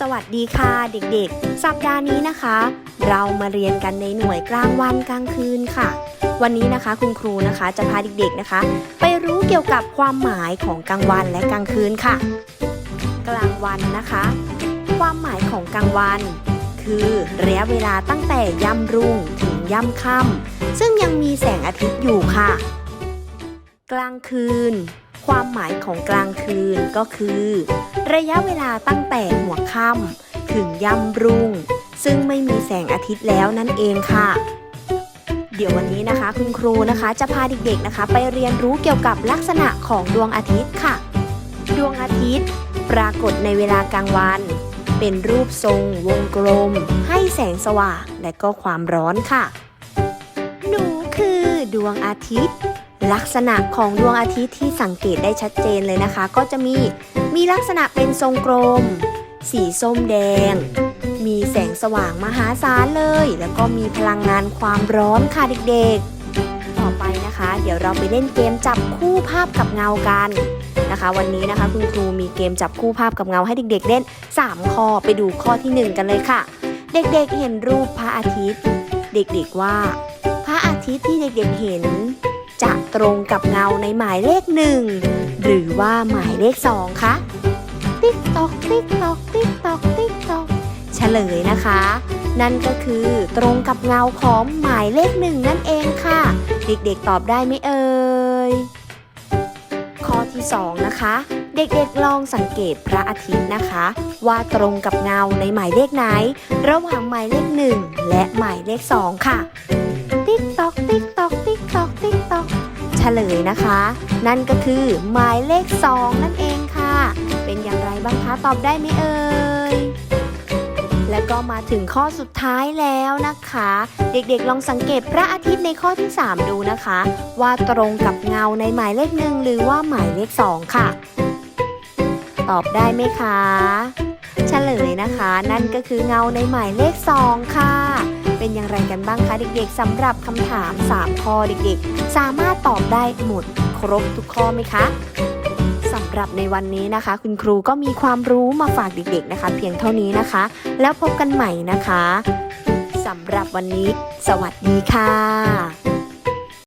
สวัสดีค่ะเด็กๆ สัปดาห์นี้นะคะ เรามาเรียนกันในหน่วยกลางวันกลางคืนค่ะ วันนี้นะคะคุณครูนะคะจะพาเด็กๆนะคะ ไปรู้เกี่ยวกับความหมายของกลางวันและกลางคืนค่ะ กลางวันนะคะ ความหมายของกลางวัน คือระยะเวลาตั้งแต่ย่ำรุ่งถึงย่ำค่ำซึ่งยังมีแสงอาทิตย์อยู่ค่ะ กลางคืน ความหมายของกลางคืนก็คือ ระยะเวลาตั้งแต่หัวค่ำถึงย่ำรุ่ง ซึ่งไม่มีแสงอาทิตย์แล้วนั่นเองค่ะ เดี๋ยววันนี้นะคะ คุณครูนะคะจะพาเด็กๆนะคะ ไปเรียนรู้เกี่ยวกับลักษณะของดวงอาทิตย์ค่ะ ดวงอาทิตย์ ปรากฏในเวลากลางวัน เป็นรูปทรง วงกลม ให้แสงสว่างและก็ความร้อนค่ะ หนูคือดวงอาทิตย์ ลักษณะของดวงอาทิตย์ที่สังเกตได้ชัดเจนเลยนะคะ ก็จะมีมีลักษณะเป็นทรงกลม สีส้มแดง มีแสงสว่างมหาศาลเลย แล้วก็มีพลังงานความร้อนค่ะเด็กๆ ต่อไปนะคะ เดี๋ยวเราไปเล่นเกมจับคู่ภาพกับเงากันนะคะ วันนี้นะคะคุณครูมีเกมจับคู่ภาพกับเงาให้เด็ก ๆ เล่น 3 ข้อไปดูข้อทีหนึ่1 กันเลยค่ะ เด็กๆเห็นรูปพระอาทิตย์ เด็กๆว่า พระอาทิตย์ที่เด็กๆเห็น จะตรงกับเงาในหมายเลขหนึ่งหรือว่าหมายเลขสองคะติ๊กตอกติ๊กตอกติ๊กตอกติ๊กตอกเฉลยนะคะ นั่นก็คือตรงกับเงาของหมายเลขหนึ่งนั่นเองค่ะ เด็กๆตอบได้ไหมเอ่ยข้อที่สองนะคะเด็กๆ ลองสังเกตพระอาทิตย์นะคะ ว่าตรงกับเงาในหมายเลขไหน ระหว่างหมายเลขหนึ่งและหมายเลขสองค่ะ ฉลยนะคะ นั่นก็คือหมายเลข 2 นั่นเองค่ะ เป็นอย่างไรบ้างคะตอบได้ไหมเอ่ยและก็มาถึงข้อสุดท้ายแล้วนะคะ เด็กๆลองสังเกตพระอาทิตย์ในข้อที่ 3 ดูนะคะ ว่าตรงกับเงาในหมายเลขหนึ่งหรือว่าหมายเลข 2 ค่ะ ตอบได้ไหมคะ เฉลยนะคะ นั่นก็คือเงาในหมายเลข 2 ค่ะ อย่างไรกันบ้างคะเด็กๆสำหรับคำถาม 3 ข้อเด็กๆ สามารถตอบได้หมดครบทุกข้อไหมคะสำหรับในวันนี้นะคะ คุณครูก็มีความรู้มาฝากเด็กๆนะคะ เพียงเท่านี้นะคะ แล้วพบกันใหม่นะคะสำหรับวันนี้ สวัสดีค่ะ